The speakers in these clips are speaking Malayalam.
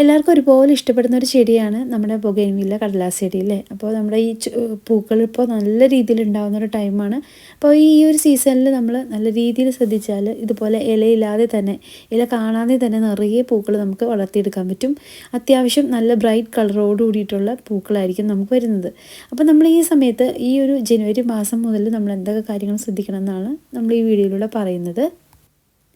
എല്ലാവർക്കും ഒരുപോലെ ഇഷ്ടപ്പെടുന്ന ഒരു ചെടിയാണ് നമ്മുടെ ബൊഗൈൻവില്ല കടലാസ് ചെടി അല്ലേ? അപ്പോൾ നമ്മുടെ ഈ പൂക്കൾ ഇപ്പോൾ നല്ല രീതിയിൽ ഉണ്ടാകുന്ന ഒരു ടൈമാണ് അപ്പോൾ ഈ ഒരു സീസണിൽ നമ്മൾ നല്ല രീതിയിൽ ശ്രദ്ധിച്ചാൽ ഇതുപോലെ ഇലയില്ലാതെ തന്നെ ഇല കാണാതെ തന്നെ നിറയെ പൂക്കൾ നമുക്ക് വളർത്തിയെടുക്കാൻ പറ്റും. അത്യാവശ്യം നല്ല ബ്രൈറ്റ് കളറോട് കൂടിയിട്ടുള്ള പൂക്കളായിരിക്കും നമുക്ക് വരുന്നത്. അപ്പോൾ നമ്മൾ ഈ സമയത്ത് ഈ ഒരു ജനുവരി മാസം മുതൽ നമ്മൾ എന്തൊക്കെ കാര്യങ്ങൾ ശ്രദ്ധിക്കണം എന്നാണ് നമ്മൾ ഈ വീഡിയോയിലൂടെ പറയുന്നത്.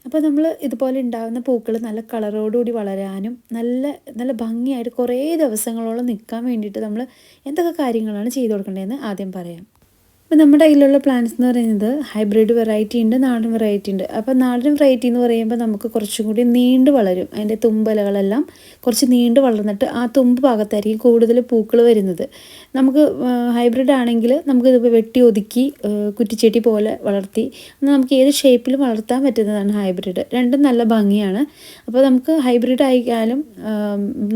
അപ്പോൾ നമ്മൾ ഇതുപോലെ ഉണ്ടാകുന്ന പൂക്കൾ നല്ല കളറോടുകൂടി വളരാനും നല്ല നല്ല ഭംഗിയായിട്ട് കുറേ ദിവസങ്ങളോളം നിൽക്കാൻ വേണ്ടിയിട്ട് നമ്മൾ എന്തൊക്കെ കാര്യങ്ങളാണ് ചെയ്തു കൊടുക്കേണ്ടതെന്ന് ആദ്യം പറയാം. അപ്പോൾ നമ്മുടെ കയ്യിലുള്ള പ്ലാന്റ്സ് എന്ന് പറയുന്നത് ഹൈബ്രിഡ് വെറൈറ്റി ഉണ്ട് നാടൻ വെറൈറ്റി ഉണ്ട്. അപ്പോൾ നാടൻ വെറൈറ്റി എന്ന് പറയുമ്പോൾ നമുക്ക് കുറച്ചും കൂടി നീണ്ടു വളരും. അതിന്റെ തുമ്പലകളെല്ലാം കുറച്ച് നീണ്ടു വളർന്നിട്ട് ആ തുമ്പ് ഭാഗത്തായിരിക്കും കൂടുതൽ പൂക്കൾ വരുന്നത്. നമുക്ക് ഹൈബ്രിഡ് ആണെങ്കിൽ നമുക്ക് ഇതിപ്പോൾ വെട്ടി ഒതുക്കി കുറ്റിച്ചെട്ടി കുറ്റിച്ചെടി പോലെ വളർത്തി നമുക്ക് ഏത് ഷേപ്പിലും വളർത്താൻ പറ്റുന്നതാണ് ഹൈബ്രിഡ് രണ്ടും നല്ല ഭംഗിയാണ്. അപ്പോൾ നമുക്ക് ഹൈബ്രിഡ് ആയാലും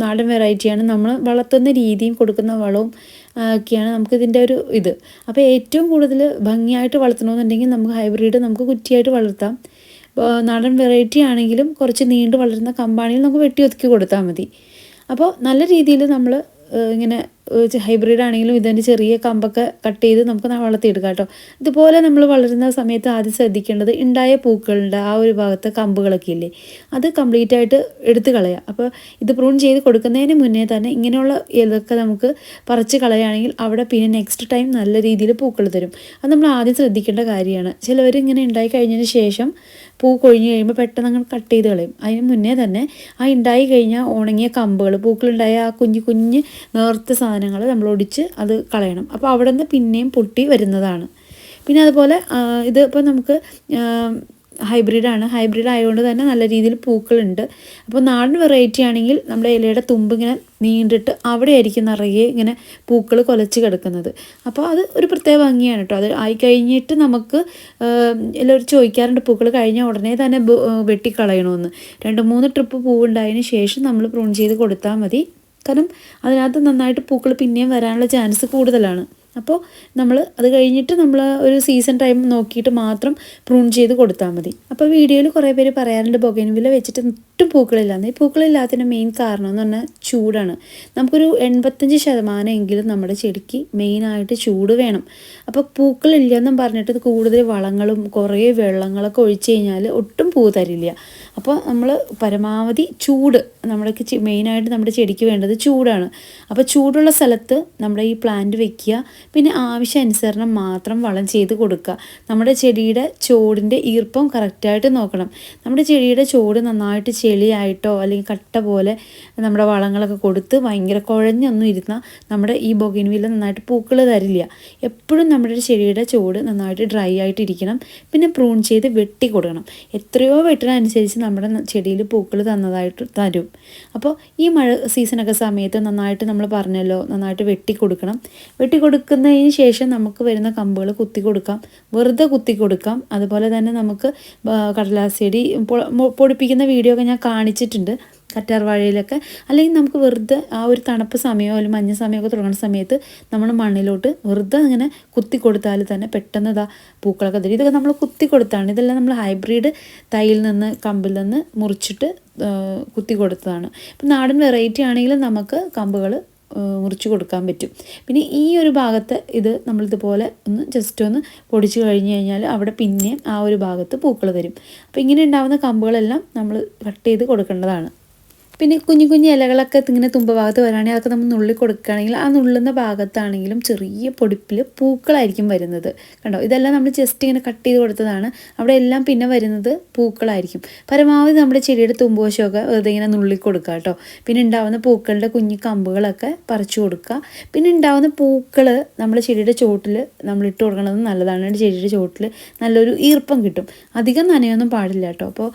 നാടൻ വെറൈറ്റിയാണ് നമ്മൾ വളർത്തുന്ന രീതിയും കൊടുക്കുന്ന വളവും ഒക്കെയാണ് നമുക്കിതിന്റെ ഒരു ഇത്. അപ്പോൾ ഏറ്റവും കൂടുതൽ ഭംഗിയായിട്ട് വളർത്തണമെന്നുണ്ടെങ്കിൽ നമുക്ക് ഹൈബ്രിഡ് നമുക്ക് കുറ്റിയായിട്ട് വളർത്താം. നാടൻ വെറൈറ്റി ആണെങ്കിലും കുറച്ച് നീണ്ടു വളരുന്ന കമ്പാണിയിൽ നമുക്ക് വെട്ടി ഒതുക്കി കൊടുത്താൽ മതി. അപ്പോൾ നല്ല രീതിയിൽ നമ്മൾ ഇങ്ങനെ ഹൈബ്രിഡ് ആണെങ്കിലും ഇതിന്റെ ചെറിയ കമ്പൊക്കെ കട്ട് ചെയ്ത് നമുക്ക് വളർത്തിയെടുക്കാം കേട്ടോ. ഇതുപോലെ നമ്മൾ വളരുന്ന സമയത്ത് ആദ്യം ശ്രദ്ധിക്കേണ്ടത് ഉണ്ടായ പൂക്കളുണ്ട് ആ ഒരു ഭാഗത്തെ കമ്പുകളൊക്കെ ഇല്ലേ? അത് കംപ്ലീറ്റ് ആയിട്ട് എടുത്ത് കളയുക അപ്പോൾ ഇത് പ്രൂൺ ചെയ്ത് കൊടുക്കുന്നതിന് മുന്നേ തന്നെ ഇങ്ങനെയുള്ള ഇതൊക്കെ നമുക്ക് പറിച്ച് കളയുകയാണെങ്കിൽ അവിടെ പിന്നെ നെക്സ്റ്റ് ടൈം നല്ല രീതിയിൽ പൂക്കൾ തരും. അത് നമ്മൾ ആദ്യം ശ്രദ്ധിക്കേണ്ട കാര്യമാണ്. ചിലവർ ഇങ്ങനെ ഉണ്ടായി കഴിഞ്ഞതിന് ശേഷം പൂ കൊഴിഞ്ഞ് കഴിയുമ്പോൾ പെട്ടെന്ന് അങ്ങ് കട്ട് ചെയ്ത് കളയും. അതിന് മുന്നേ തന്നെ ആ ഉണ്ടായി കഴിഞ്ഞാൽ ഉണങ്ങിയ കമ്പുകൾ പൂക്കളുണ്ടായ ആ കുഞ്ഞു കുഞ്ഞ് നേർത്ത സാധനങ്ങൾ നമ്മൾ ഒടിച്ച് അത് കളയണം. അപ്പോൾ അവിടെ നിന്ന് പിന്നെയും പൊട്ടി വരുന്നതാണ്. പിന്നെ അതുപോലെ ഇത് ഇപ്പോൾ നമുക്ക് ഹൈബ്രിഡാണ്. ഹൈബ്രിഡ് ആയതുകൊണ്ട് തന്നെ നല്ല രീതിയിൽ പൂക്കളുണ്ട്. അപ്പോൾ നാടൻ വെറൈറ്റി ആണെങ്കിൽ നമ്മുടെ ഇലയുടെ തുമ്പ് ഇങ്ങനെ നീണ്ടിട്ട് അവിടെ ആയിരിക്കും നിറയെ ഇങ്ങനെ പൂക്കൾ കൊലച്ച് കിടക്കുന്നത്. അപ്പോൾ അത് ഒരു പ്രത്യേക ഭംഗിയാണ് കേട്ടോ. അത് ആയി കഴിഞ്ഞിട്ട് നമുക്ക് എല്ലാവരും ചോദിക്കാറുണ്ട് പൂക്കൾ കഴിഞ്ഞ ഉടനെ തന്നെ വെട്ടിക്കളയണമെന്ന്. രണ്ട് മൂന്ന് ട്രിപ്പ് പൂവുണ്ടായതിന് ശേഷം നമ്മൾ പ്രൂൺ ചെയ്ത് കൊടുത്താൽ മതി. കാരണം അതിനകത്ത് നന്നായിട്ട് പൂക്കൾ പിന്നെയും വരാനുള്ള ചാൻസ് കൂടുതലാണ്. അപ്പോൾ നമ്മൾ അത് കഴിഞ്ഞിട്ട് നമ്മൾ ഒരു സീസൺ ടൈം നോക്കിയിട്ട് മാത്രം പ്രൂൺ ചെയ്ത് കൊടുത്താൽ മതി. അപ്പോൾ വീഡിയോയിൽ കുറേ പേര് പറയാറുണ്ട് ബൊഗൈൻവില്ല വെച്ചിട്ട് ഒട്ടും പൂക്കളില്ലാന്ന് ഈ പൂക്കളില്ലാത്തതിന്റെ മെയിൻ കാരണം എന്ന് പറഞ്ഞാൽ ചൂടാണ്. നമുക്കൊരു എൺപത്തഞ്ച് ശതമാനം എങ്കിലും നമ്മുടെ ചെടിക്ക് മെയിനായിട്ട് ചൂട് വേണം. അപ്പോൾ പൂക്കളില്ലെന്നും പറഞ്ഞിട്ട് കൂടുതൽ വളങ്ങളും കുറേ വെള്ളങ്ങളൊക്കെ ഒഴിച്ചു കഴിഞ്ഞാൽ ഒട്ടും പൂ തരില്ല. അപ്പോൾ നമ്മൾ പരമാവധി ചൂട് നമ്മുടെ മെയിനായിട്ട് നമ്മുടെ ചെടിക്ക് വേണ്ടത് ചൂടാണ്. അപ്പോൾ ചൂടുള്ള സ്ഥലത്ത് നമ്മുടെ ഈ പ്ലാന്റ് വെക്കുക പിന്നെ ആവശ്യാനുസരണം മാത്രം വളം ചെയ്ത് കൊടുക്കുക. നമ്മുടെ ചെടിയുടെ ചോടിന്റെ ഈർപ്പം കറക്റ്റായിട്ട് നോക്കണം. നമ്മുടെ ചെടിയുടെ ചോട് നന്നായിട്ട് ചെളിയായിട്ടോ അല്ലെങ്കിൽ കട്ട പോലെ നമ്മുടെ വളങ്ങളൊക്കെ കൊടുത്ത് ഭയങ്കര കുഴഞ്ഞൊന്നും ഇരുന്നാൽ നമ്മുടെ ഈ ബൊഗിൻവില്ല നന്നായിട്ട് പൂക്കൾ തരില്ല. എപ്പോഴും നമ്മുടെ ചെടിയുടെ ചോട് നന്നായിട്ട് ഡ്രൈ ആയിട്ടിരിക്കണം. പിന്നെ പ്രൂൺ ചെയ്ത് വെട്ടി കൊടുക്കണം. എത്രയോ വെട്ടണനുസരിച്ച് നമ്മുടെ ചെടിയിൽ പൂക്കൾ തന്നതായിട്ട് തരും. അപ്പോൾ ഈ മഴ സീസണൊക്കെ സമയത്ത് നന്നായിട്ട് നമ്മൾ പറഞ്ഞല്ലോ നന്നായിട്ട് വെട്ടി കൊടുക്കണം വെട്ടി കൊടുക്കുന്നതിന് ശേഷം നമുക്ക് വരുന്ന കമ്പുകൾ കുത്തി കൊടുക്കാം. വെറുതെ കുത്തി കൊടുക്കാം. അതുപോലെ തന്നെ നമുക്ക് കടലാസ് ചെടി പൊടിപ്പിക്കുന്ന വീഡിയോ ഒക്കെ ഞാൻ കാണിച്ചിട്ടുണ്ട്. കറ്റാർ വാഴയിലൊക്കെ അല്ലെങ്കിൽ നമുക്ക് വെറുതെ ആ ഒരു തണുപ്പ് സമയമോ അല്ലെങ്കിൽ മഞ്ഞ സമയമൊക്കെ തുടങ്ങുന്ന സമയത്ത് നമ്മൾ മണ്ണിലോട്ട് വെറുതെ ഇങ്ങനെ കുത്തി കൊടുത്താൽ തന്നെ പെട്ടെന്ന് ഇതാ പൂക്കളൊക്കെ തരും ഇതൊക്കെ നമ്മൾ കുത്തി കൊടുത്താണ് ഇതെല്ലാം നമ്മൾ ഹൈബ്രിഡ് തൈയിൽ നിന്ന് കമ്പിൽ നിന്ന് മുറിച്ചിട്ട് കുത്തി കൊടുത്തതാണ് ഇപ്പം നാടൻ വെറൈറ്റി ആണെങ്കിലും നമുക്ക് കമ്പുകൾ മുറിച്ച് കൊടുക്കാൻ പറ്റും. പിന്നെ ഈ ഒരു ഭാഗത്ത് ഇത് നമ്മളിതുപോലെ ഒന്ന് ജസ്റ്റ് ഒന്ന് പൊടിച്ച് കഴിഞ്ഞ് കഴിഞ്ഞാൽ അവിടെ പിന്നെ ആ ഒരു ഭാഗത്ത് പൂക്കൾ തരും അപ്പോൾ ഇങ്ങനെ ഉണ്ടാകുന്ന കമ്പുകളെല്ലാം നമ്മൾ കട്ട് ചെയ്ത് കൊടുക്കേണ്ടതാണ്. പിന്നെ കുഞ്ഞു കുഞ്ഞു ഇലകളൊക്കെ ഇങ്ങനെ തുമ്പ ഭാഗത്ത് വരാണെങ്കിൽ അതൊക്കെ നമ്മൾ നുള്ളി കൊടുക്കുകയാണെങ്കിൽ ആ നുള്ളുന്ന ഭാഗത്താണെങ്കിലും ചെറിയ പൊടിപ്പിൽ പൂക്കളായിരിക്കും വരുന്നത്. കണ്ടോ? ഇതെല്ലാം നമ്മൾ ജസ്റ്റ് ഇങ്ങനെ കട്ട് ചെയ്ത് കൊടുത്തതാണ്. അവിടെ എല്ലാം പിന്നെ വരുന്നത് പൂക്കളായിരിക്കും. പരമാവധി നമ്മുടെ ചെടിയുടെ തുമ്പുവശമൊക്കെ വെറുതെ ഇങ്ങനെ നുള്ളി കൊടുക്കുക കേട്ടോ. പിന്നെ ഉണ്ടാവുന്ന പൂക്കളുടെ കുഞ്ഞു കമ്പുകളൊക്കെ പറിച്ചു കൊടുക്കുക. പിന്നെ ഉണ്ടാവുന്ന പൂക്കൾ നമ്മുടെ ചെടിയുടെ ചോട്ടിൽ നമ്മൾ ഇട്ട് കൊടുക്കുന്നത് നല്ലതാണ്. ചെടിയുടെ ചോട്ടിൽ നല്ലൊരു ഈർപ്പം കിട്ടും. അധികം നനയൊന്നും പാടില്ല കേട്ടോ. അപ്പോൾ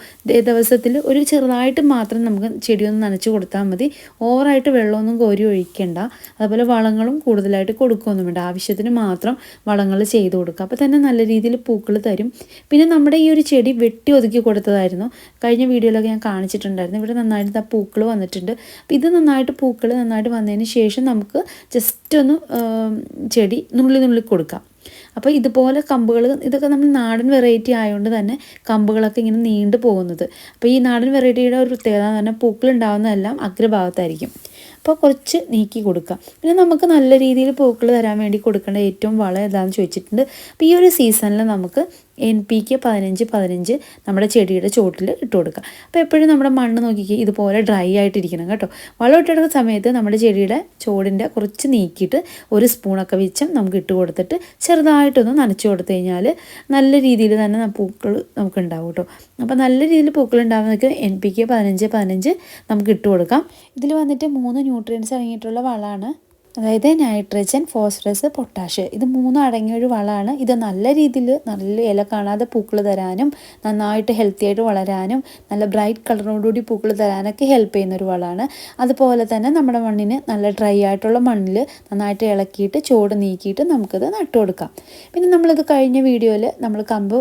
ദിവസത്തിൽ ഒരു ചെറുതായിട്ട് മാത്രം നമുക്ക് ചെടി ഒന്ന് നനച്ച് കൊടുത്താൽ മതി. ഓവറായിട്ട് വെള്ളമൊന്നും കോരി ഒഴിക്കേണ്ട. അതുപോലെ വളങ്ങളും കൂടുതലായിട്ട് കൊടുക്കുകയൊന്നും വേണ്ട ആവശ്യത്തിന് മാത്രം വളങ്ങൾ ചെയ്ത് കൊടുക്കുക. അപ്പോൾ തന്നെ നല്ല രീതിയിൽ പൂക്കൾ തരും. പിന്നെ നമ്മുടെ ഈ ഒരു ചെടി വെട്ടി ഒതുക്കി കൊടുത്തതായിരുന്നു. കഴിഞ്ഞ വീഡിയോയിലൊക്കെ ഞാൻ കാണിച്ചിട്ടുണ്ടായിരുന്നു. ഇവിടെ നന്നായിട്ട് ആ പൂക്കൾ വന്നിട്ടുണ്ട്. അപ്പോൾ ഇത് നന്നായിട്ട് പൂക്കൾ നന്നായിട്ട് വന്നതിന് ശേഷം നമുക്ക് ജസ്റ്റ് ഒന്ന് ചെടി നുള്ളി നുള്ളി കൊടുക്കാം. അപ്പോൾ ഇതുപോലെ കമ്പുകൾ ഇതൊക്കെ നമ്മൾ നാടൻ വെറൈറ്റി ആയതുകൊണ്ട് തന്നെ കമ്പുകളൊക്കെ ഇങ്ങനെ നീണ്ടു പോകുന്നത്. അപ്പോൾ ഈ നാടൻ വെറൈറ്റിയുടെ ഒരു പ്രത്യേകത എന്ന് പറഞ്ഞാൽ പൂക്കൾ ഉണ്ടാകുന്നതെല്ലാം അഗ്രഭാഗത്തായിരിക്കും. അപ്പോൾ കുറച്ച് നീക്കി കൊടുക്കുക. പിന്നെ നമുക്ക് നല്ല രീതിയിൽ പൂക്കൾ തരാൻ വേണ്ടി കൊടുക്കേണ്ട ഏറ്റവും വളം ഏതാണെന്ന് ചോദിച്ചിട്ടുണ്ട്. അപ്പോൾ ഈ ഒരു സീസണിൽ നമുക്ക് എൻ പി കെ പതിനഞ്ച് പതിനഞ്ച് നമ്മുടെ ചെടിയുടെ ചോട്ടിൽ ഇട്ട് കൊടുക്കുക. അപ്പോൾ എപ്പോഴും നമ്മുടെ മണ്ണ് നോക്കിക്കുക ഇതുപോലെ ഡ്രൈ ആയിട്ടിരിക്കണം കേട്ടോ. വളം ഇട്ടെടുക്കുന്ന സമയത്ത് നമ്മുടെ ചെടിയുടെ ചോടിന്റെ കുറച്ച് നീക്കിയിട്ട് ഒരു സ്പൂണൊക്കെ വെച്ചും നമുക്ക് ഇട്ട് കൊടുത്തിട്ട് ചെറുതായിട്ടൊന്ന് നനച്ച് കൊടുത്തു കഴിഞ്ഞാൽ നല്ല രീതിയിൽ തന്നെ പൂക്കൾ നമുക്ക് ഉണ്ടാവും കേട്ടോ. അപ്പോൾ നല്ല രീതിയിൽ പൂക്കൾ ഉണ്ടാകുന്ന എൻ പി കെ പതിനഞ്ച് പതിനഞ്ച് നമുക്ക് ഇട്ട് കൊടുക്കാം. ഇതിൽ വന്നിട്ട് മൂന്ന് ന്യൂട്രിയൻസ് അടങ്ങിയിട്ടുള്ള വളമാണ്. അതായത് നൈട്രജൻ ഫോസ്ഫറസ് പൊട്ടാഷ്. ഇത് മൂന്നും അടങ്ങിയ ഒരു വളമാണ് ഇത് നല്ല രീതിയിൽ നല്ല ഇല കാണാതെ പൂക്കൾ തരാനും നന്നായിട്ട് ഹെൽത്തി ആയിട്ട് വളരാനും നല്ല ബ്രൈറ്റ് കളറോടുകൂടി പൂക്കൾ തരാനൊക്കെ ഹെൽപ്പ് ചെയ്യുന്ന ഒരു വളമാണ് അതുപോലെ തന്നെ നമ്മുടെ മണ്ണിന് നല്ല ഡ്രൈ ആയിട്ടുള്ള മണ്ണിൽ നന്നായിട്ട് ഇളക്കിയിട്ട് ചോട് നീക്കിയിട്ട് നമുക്കത് നട്ടു കൊടുക്കാം. പിന്നെ നമ്മളിത് കഴിഞ്ഞ വീഡിയോയിൽ നമ്മൾ കമ്പ്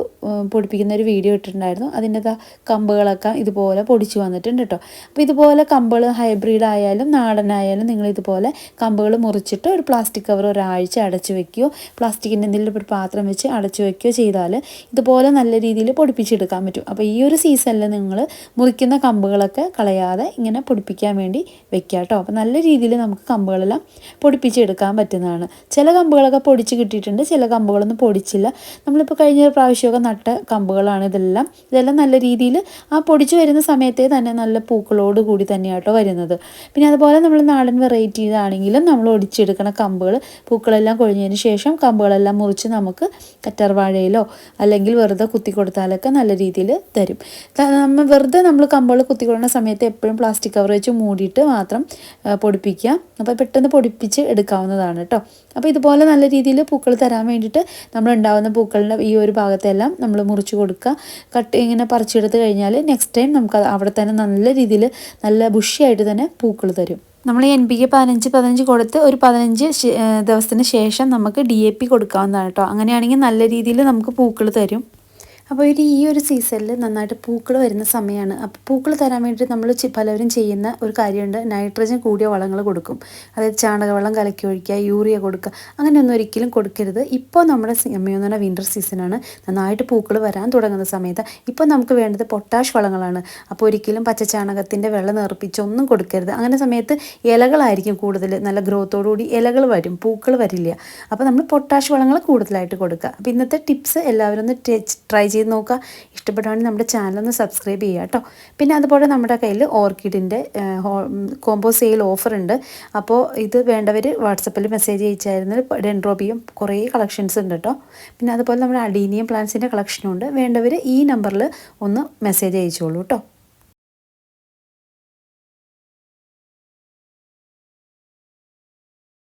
പൊടിപ്പിക്കുന്ന ഒരു വീഡിയോ ഇട്ടിട്ടുണ്ടായിരുന്നു. അതിന്റെ കമ്പുകളൊക്കെ ഇതുപോലെ പൊടിച്ചു വന്നിട്ടുണ്ട് കേട്ടോ. അപ്പോൾ ഇതുപോലെ കമ്പുകൾ ഹൈബ്രിഡ് ആയാലും നാടനായാലും നിങ്ങൾ ഇതുപോലെ കമ്പുകൾ മുറിച്ചിട്ട് ഒരു പ്ലാസ്റ്റിക് കവർ ഒരാഴ്ച അടച്ചു വെക്കുകയോ പ്ലാസ്റ്റിക്കിന്റെ എന്തെങ്കിലും ഒരു പാത്രം വെച്ച് അടച്ചു വെക്കുകയോ ചെയ്താൽ ഇതുപോലെ നല്ല രീതിയിൽ പൊടിപ്പിച്ചെടുക്കാൻ പറ്റും. അപ്പോൾ ഈ ഒരു സീസണിൽ നിങ്ങൾ മുറിക്കുന്ന കമ്പുകളൊക്കെ കളയാതെ ഇങ്ങനെ പൊടിപ്പിക്കാൻ വേണ്ടി വെക്കുക കേട്ടോ അപ്പോൾ നല്ല രീതിയിൽ നമുക്ക് കമ്പുകളെല്ലാം പൊടിപ്പിച്ചെടുക്കാൻ പറ്റുന്നതാണ്. ചില കമ്പുകളൊക്കെ പൊടിച്ച് കിട്ടിയിട്ടുണ്ട് ചില കമ്പുകളൊന്നും പൊടിച്ചില്ല. നമ്മളിപ്പോൾ കഴിഞ്ഞ പ്രാവശ്യമൊക്കെ നട്ട കമ്പുകളാണ് ഇതെല്ലാം. ഇതെല്ലാം നല്ല രീതിയിൽ ആ പൊടിച്ച് വരുന്ന സമയത്തേ തന്നെ നല്ല പൂക്കളോട് കൂടി തന്നെയാട്ടോ വരുന്നത്. പിന്നെ അതുപോലെ നമ്മൾ നാടൻ വെറൈറ്റി ആണെങ്കിലും നമ്മൾ ഒടിച്ചെടുക്കണ കമ്പുകൾ പൂക്കളെല്ലാം കൊഴിഞ്ഞതിന് ശേഷം കമ്പുകളെല്ലാം മുറിച്ച് നമുക്ക് കറ്റർവാഴയിലോ അല്ലെങ്കിൽ വെറുതെ കുത്തി കൊടുത്താലൊക്കെ നല്ല രീതിയിൽ തരും. നമ്മൾ വെറുതെ നമ്മൾ കമ്പുകൾ കുത്തി കൊടുക്കുന്ന സമയത്ത് എപ്പോഴും പ്ലാസ്റ്റിക് കവർ വെച്ച് മൂടിയിട്ട് മാത്രം പൊടിപ്പിക്കുക. അപ്പോൾ പെട്ടെന്ന് പൊടിപ്പിച്ച് എടുക്കാവുന്നതാണ് കേട്ടോ. അപ്പോൾ ഇതുപോലെ നല്ല രീതിയിൽ പൂക്കൾ തരാൻ വേണ്ടിയിട്ട് നമ്മൾ ഉണ്ടാകുന്ന പൂക്കളുടെ ഈ ഒരു ഭാഗത്തെല്ലാം നമ്മൾ മുറിച്ച് കൊടുക്കുക. കട്ട് ഇങ്ങനെ പറിച്ചെടുത്ത് കഴിഞ്ഞാൽ നെക്സ്റ്റ് ടൈം നമുക്ക് അവിടെ തന്നെ നല്ല രീതിയിൽ നല്ല ബുഷിയായിട്ട് തന്നെ പൂക്കൾ തരും. നമ്മൾ എൻ പി കെ പതിനഞ്ച് പതിനഞ്ച് കൊടുത്ത് ഒരു പതിനഞ്ച് ദിവസത്തിന് ശേഷം നമുക്ക് ഡി എ പി കൊടുക്കാവുന്നതാണ് കേട്ടോ. അങ്ങനെയാണെങ്കിൽ നല്ല രീതിയിൽ നമുക്ക് പൂക്കൾ തരും. അപ്പോൾ ഒരു ഈ ഒരു സീസണിൽ നന്നായിട്ട് പൂക്കൾ വരുന്ന സമയമാണ് അപ്പോൾ പൂക്കൾ തരാൻ വേണ്ടി നമ്മൾ പലവരും ചെയ്യുന്ന ഒരു കാര്യമുണ്ട്. നൈട്രജൻ കൂടിയ വളങ്ങൾ കൊടുക്കും. അതായത് ചാണകവെള്ളം കലക്കി ഒഴിക്കുക യൂറിയ കൊടുക്കുക അങ്ങനെയൊന്നും ഒരിക്കലും കൊടുക്കരുത്. ഇപ്പോൾ നമ്മുടെ സമയം എന്ന് വിന്റർ സീസണാണ് നന്നായിട്ട് പൂക്കൾ വരാൻ തുടങ്ങുന്ന സമയത്ത് ഇപ്പോൾ നമുക്ക് വേണ്ടത് പൊട്ടാഷ് വളങ്ങളാണ്. അപ്പോൾ ഒരിക്കലും പച്ചച്ചാണകത്തിന്റെ വെള്ളം നിറപ്പിച്ചൊന്നും കൊടുക്കരുത്. അങ്ങനെ സമയത്ത് ഇലകളായിരിക്കും കൂടുതൽ നല്ല ഗ്രോത്തോടുകൂടി ഇലകൾ വരും. പൂക്കൾ വരില്ല. അപ്പോൾ നമ്മൾ പൊട്ടാഷ് വളങ്ങൾ കൂടുതലായിട്ട് കൊടുക്കുക. അപ്പോൾ ഇന്നത്തെ ടിപ്സ് എല്ലാവരും ഒന്ന് ട്രൈ നോക്കുക. ഇഷ്ടപ്പെടുകയാണെങ്കിൽ നമ്മുടെ ചാനൽ ഒന്ന് സബ്സ്ക്രൈബ് ചെയ്യുക കേട്ടോ. പിന്നെ അതുപോലെ നമ്മുടെ കയ്യിൽ ഓർക്കിഡിന്റെ കോംബോ സെയിൽ ഓഫർ ഉണ്ട്. അപ്പോൾ ഇത് വേണ്ടവർ വാട്സപ്പിൽ മെസ്സേജ് അയച്ചായിരുന്നു. ഡെൻഡ്രോബിയും കുറേ കളക്ഷൻസ് ഉണ്ട് കേട്ടോ. പിന്നെ അതുപോലെ നമ്മുടെ അഡീനിയം പ്ലാന്റ്സിന്റെ കളക്ഷനും ഉണ്ട്. വേണ്ടവർ ഈ നമ്പറിൽ ഒന്ന് മെസ്സേജ് അയച്ചോളൂ കേട്ടോ.